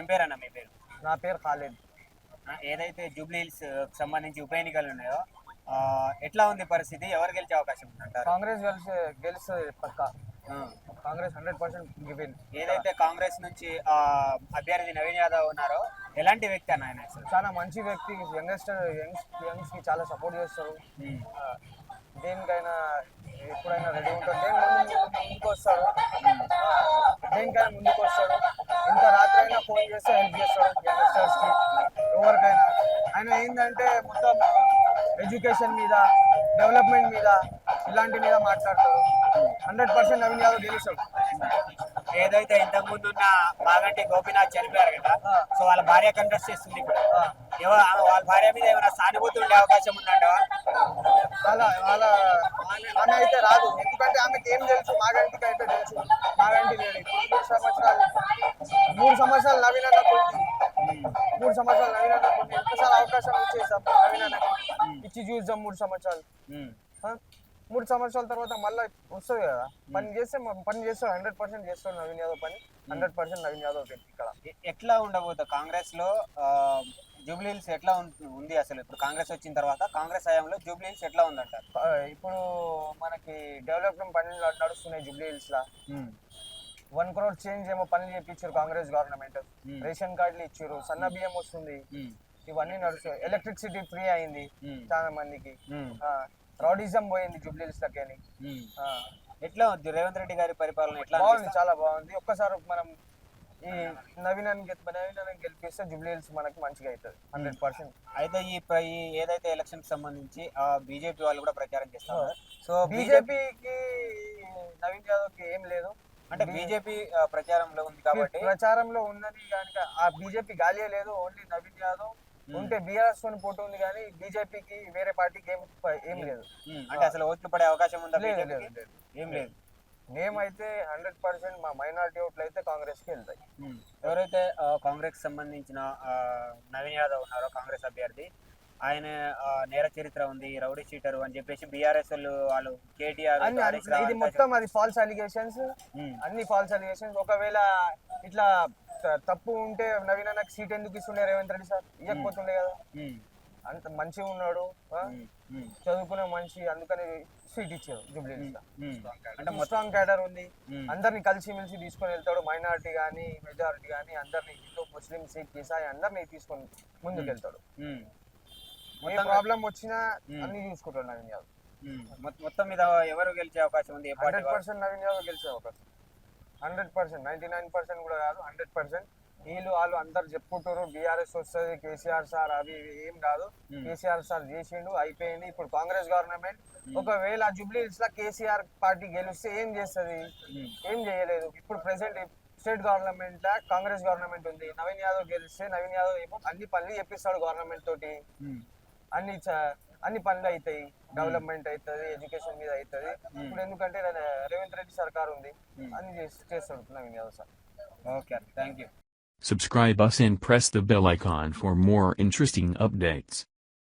ఏం పేరు అన్న మీ పేరు? నా పేరు ఖాలిద్ ఏదైతే జూబ్లీ హిల్స్ సంబంధించి ఉప ఎన్నికలు ఉన్నాయో ఎట్లా ఉంది పరిస్థితి? ఎవరు గెలిచే అవకాశం ఉందంటారు? కాంగ్రెస్ గెలిచి గెలుస్తుంది పక్క. కాంగ్రెస్ హండ్రెడ్ పర్సెంట్ గివిన్ ఏదైతే కాంగ్రెస్ నుంచి అభ్యర్థి నవీన్ యాదవ్ ఉన్నారో ఎలాంటి వ్యక్తి అన్న ఆయన చాలా మంచి వ్యక్తి యంగ్స్టర్ యంగ్స్ యంగ్స్కి చాలా సపోర్ట్ చేస్తారు. దేనికైనా ఎప్పుడైనా రెడీ ఉంటాడు దేని ముందు ముందుకు వస్తాడు దేనికైనా ముందుకు వస్తాడు ఇంత రాత్రి ఫోన్ చేస్తే హెల్ప్ చేస్తాడు యంగ్స్టర్స్కి ఎవరికైనా ఆయన ఏంటంటే మొత్తం ఎడ్యుకేషన్ మీద డెవలప్మెంట్ మీద ఇలాంటి మీద మాట్లాడతాడు హండ్రెడ్ పర్సెంట్ నవీన్ యాదవ్ గెలుస్తాడు. ఏదైతే ఇంతకు ముందు ఉన్న మాగంటి గోపీనాథ్ చనిపోయారు కదా. సో వాళ్ళ భార్య కంటెస్ట్ చేస్తుంది ఇప్పుడు. వాళ్ళ భార్య మీద ఏమైనా సానుభూతి ఉండే అవకాశం ఉందంటావా? వాళ్ళ వాళ్ళ ఆమె అయితే రాదు. ఎందుకంటే ఆమెకి ఏం తెలుసు? మాగంటికి అయితే తెలుసు. మాగంటి ఇప్పుడు మూడు సంవత్సరాలు మూడు సంవత్సరాలు నవీన్ అన్న మూడు సంవత్సరాలు నవీన్ అన్న ఒక్కసారి అవకాశం ఇచ్చేసాం నవీన్ ఇచ్చి చూద్దాం మూడు సంవత్సరాలు? మూడు సంవత్సరాల తర్వాత మళ్ళీ వస్తుంది కదా? పని చేస్తే పని చేస్తాడు హండ్రెడ్ పర్సెంట్ చేస్తాడు నవీన్ యాదవ్ పని. హండ్రెడ్ పర్సెంట్ నవీన్ యాదవ్ ఇక్కడ. ఎట్లా ఉండబోతుంది కాంగ్రెస్లో జూబ్లీ హిల్స్ ఎట్లా ఉంది అసలు? ఇప్పుడు కాంగ్రెస్ వచ్చిన తర్వాత కాంగ్రెస్ హయాంలో జూబ్లీ హిల్స్ ఎట్లా ఉందంటారు ఇప్పుడు మనకి డెవలప్మెంట్ పనులు నడుస్తున్నాయి జూబ్లీ హిల్స్ లా. వన్ క్రోర్ చేంజ్ ఏమో పనులు చేయించారు కాంగ్రెస్ గవర్నమెంట్. రేషన్ కార్డులు ఇచ్చారు సన్న బియ్యం వస్తుంది. ఇవన్నీ నడుస్తాయి. ఎలక్ట్రిసిటీ ఫ్రీ అయింది చాలా మందికి. రౌడిజం పోయింది జూబ్లీస్ లకి ఉమ్. ఎట్లా ఉంది? రేవంత్ రెడ్డి గారి పరిపాలన ఎట్లా బాగుంది? చాలా బాగుంది. ఒక్కసారి మనం ఈ నవీన్ నవీన్ గెలిపిస్తే జూబ్లీ హిల్స్ మనకి మంచిగా అవుతుంది హండ్రెడ్ పర్సెంట్. అయితే ఈ ఏదైతే ఎలక్షన్ సంబంధించి ఆ బీజేపీ వాళ్ళు కూడా ప్రచారం చేస్తారు సో బీజేపీ బీజేపీకి నవీన్ యాదవ్కి ఏం లేదు. అంటే బీజేపీ ప్రచారంలో ఉంది కాబట్టి ప్రచారంలో ఉన్నది కనుక ఆ బీజేపీ గాలియే లేదు ఓన్లీ నవీన్ యాదవ్ ఉంటే బీఆర్ఎస్ తోని పోటీ ఉంది కానీ బీజేపీకి వేరే పార్టీకి ఏం ఏం లేదు. అంటే అసలు ఓట్లు పడే అవకాశం ఉందా లేదు ఏం లేదు. మేమైతే హండ్రెడ్ పర్సెంట్ మా మైనారిటీ ఓట్లు అయితే కాంగ్రెస్కి వెళ్తాయి. ఎవరైతే కాంగ్రెస్ సంబంధించిన నవీన్ యాదవ్ ఉన్నారో కాంగ్రెస్ అభ్యర్థి ఆయన నేర చరిత్ర ఉంది రౌడీ షీటర్ అని చెప్పేసి బీఆర్ఎస్ వాళ్ళు వాళ్ళు కేటీఆర్ ఇది మొత్తం అది ఫాల్స్ అలిగేషన్స్ అన్ని ఫాల్స్ అలిగేషన్స్ ఒకవేళ ఇట్లా తప్పు ఉంటే నవీన్ అన్నకి సీట్ ఎందుకు ఇస్తుండే రేవంత్ రెడ్డి సార్? ఇవ్వకపోతుండే కదా. అంత మంచిగా ఉన్నాడు చదువుకునే మనిషి అందుకని సీట్ ఇచ్చారు జూబ్లీ. అంటే మొత్తం క్యాడర్ ఉంది. అందరిని కలిసి మెలిసి తీసుకొని వెళ్తాడు. మైనారిటీ కానీ మెజారిటీ కానీ అందరిని హిందూ ముస్లిం సిక్ ఇసాయి అందరిని తీసుకొని ముందుకు వెళ్తాడు ప్రాబ్లం వచ్చినా. అన్ని చూసుకుంటాడు నవీన్ యాదవ్. మొత్తం- మీద ఎవరు గెలిచే అవకాశం ఉంది? హండ్రెడ్ పర్సెంట్ నవీన్ యాదవ్ గెలిచే అవకాశం. Hundred percent ninety nine percent కూడా కాదు హండ్రెడ్ పర్సెంట్. వీళ్ళు వాళ్ళు అందరు చెప్పుకుంటారు బీఆర్ఎస్ వస్తుంది కేసీఆర్ సార్ అవి ఏం కాదు. కేసీఆర్ సార్ చేసిండు అయిపోయింది. ఇప్పుడు కాంగ్రెస్ గవర్నమెంట్ ఒకవేళ జూబ్లీ హిల్స్లో కేసీఆర్ పార్టీ గెలిస్తే ఏం చేస్తుంది? ఏం చేయలేదు. ఇప్పుడు ప్రెసెంట్ స్టేట్ గవర్నమెంట్ లా కాంగ్రెస్ గవర్నమెంట్ ఉంది. నవీన్ యాదవ్ గెలిస్తే నవీన్ యాదవ్ ఏమో అన్ని పనులు చెప్పిస్తాడు గవర్నమెంట్ తోటి. అన్ని చ- అన్ని పనులు అవుతాయి డెవలప్మెంట్ అవుతుంది ఎడ్యుకేషన్ మీద అవుతుంది ఇప్పుడు ఎందుకంటే రే- రేవంత్ రెడ్డి సర్కార్ ఉంది. Hmm. అన్ని చేస్- చేస్తాడు Naveen Yadav sir. Okay thank you Subscribe us and press the bell icon for more interesting updates.